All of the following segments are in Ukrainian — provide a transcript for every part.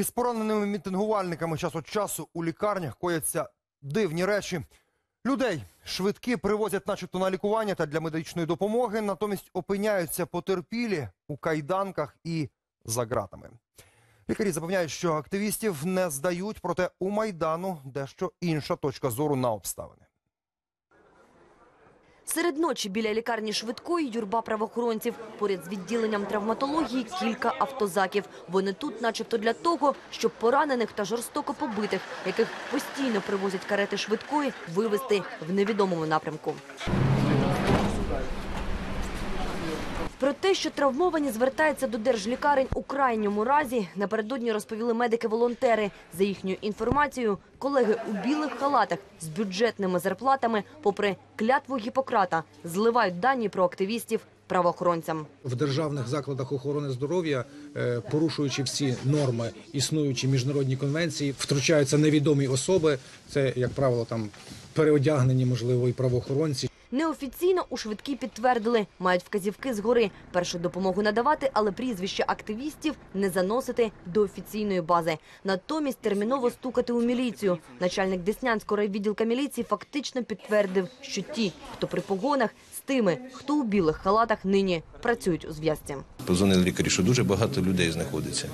Із пораненими мітингувальниками час від часу у лікарнях кояться дивні речі. Людей швидкі привозять начебто на лікування та для медичної допомоги, натомість опиняються потерпілі у кайданках і за ґратами. Лікарі запевняють, що активістів не здають, проте у Майдану дещо інша точка зору на обставини. Серед ночі біля лікарні швидкої юрба правоохоронців. Поряд з відділенням травматології кілька автозаків. Вони тут начебто для того, щоб поранених та жорстоко побитих, яких постійно привозять карети швидкої, вивезти в невідомому напрямку. Про те, що травмовані звертаються до держлікарень у крайньому разі, напередодні розповіли медики-волонтери. За їхньою інформацією, колеги у білих халатах з бюджетними зарплатами, попри клятву Гіппократа, зливають дані про активістів правоохоронцям. в державних закладах охорони здоров'я, е, порушуючи всі норми, існуючі міжнародні конвенції, втручаються невідомі особи. Це, як правило, там переодягнені, можливо, і правоохоронці. Неофіційно у швидкі підтвердили, мають вказівки згори. Першу допомогу надавати, але прізвище активістів не заносити до офіційної бази. Натомість терміново стукати у міліцію. Начальник Деснянського райвідділка міліції фактично підтвердив, що ті, хто при погонах, з тими, хто у білих халатах нині працюють у зв'язці. Позвонили лікарі, що дуже багато людей знаходиться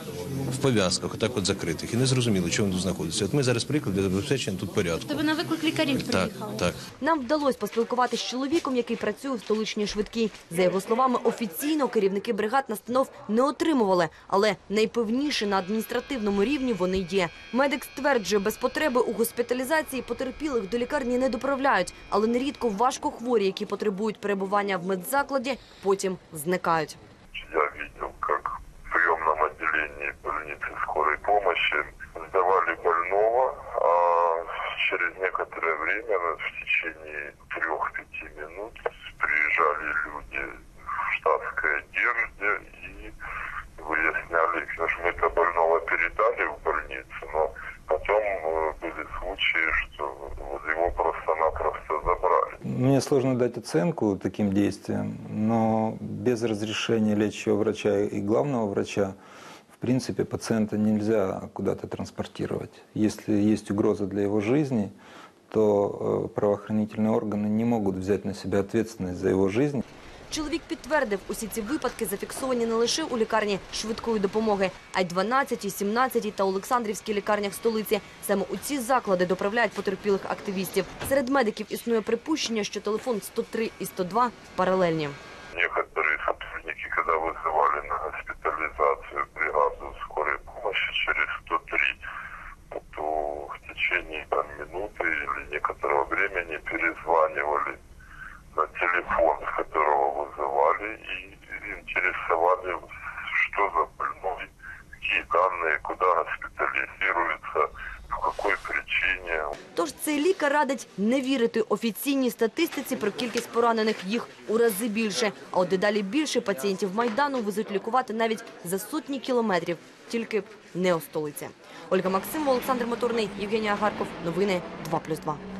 в пов'язках, отак от закритих, і не зрозуміло, чому тут знаходиться. От ми зараз приклад для забезпечення тут порядку. Тобі на виклик лікарів Так, так. Нам вдалося поспілкуватися чоловіком, який працює в столичній швидкій. За його словами, офіційно керівники бригад настанов не отримували, але найпевніше на адміністративному рівні вони є. Медик стверджує, без потреби у госпіталізації потерпілих до лікарні не доправляють, але нерідко важко хворі, які потребують перебування в медзакладі, потім зникають. Я видел, как в скорой помощи сдавали больного, а через некоторое время, в течение трех-пяти минут, приезжали люди в штатской одежде и выясняли, потому что мы-то больного передали в больницу, но потом э, были случаи, что вот его просто-напросто забрали. Мне сложно дать оценку таким действиям, но без разрешения лечащего врача и главного врача, в принципе, пациента нельзя куда-то транспортировать. Если есть угроза для его жизни, то э, правоохранительные органы не могут взять на себя ответственность за его жизнь. Чоловік підтвердив, усі ці випадки зафіксовані не лише у лікарні швидкої допомоги, а й 12, 17 та Олександрівській лікарнях столиці. Саме у ці заклади доправляють потерпілих активістів. Серед медиків існує припущення, що телефон 103 і 102 паралельні. Некоторые сотрудники, когда вызывали на госпитализацию некоторого времени перезванивали на телефон, с которого вызывали, и интересовали, что за больной, какие данные, куда госпитализируется, по какой причине. Тож цей лікар радить не вірити офіційній статистиці про кількість поранених їх у рази більше. А от дедалі більше пацієнтів Майдану везуть лікувати навіть за сотні кілометрів, тільки не у столиці. Ольга Максимова, Олександр Моторний, Євгенія Гарков. Новини 2+,2.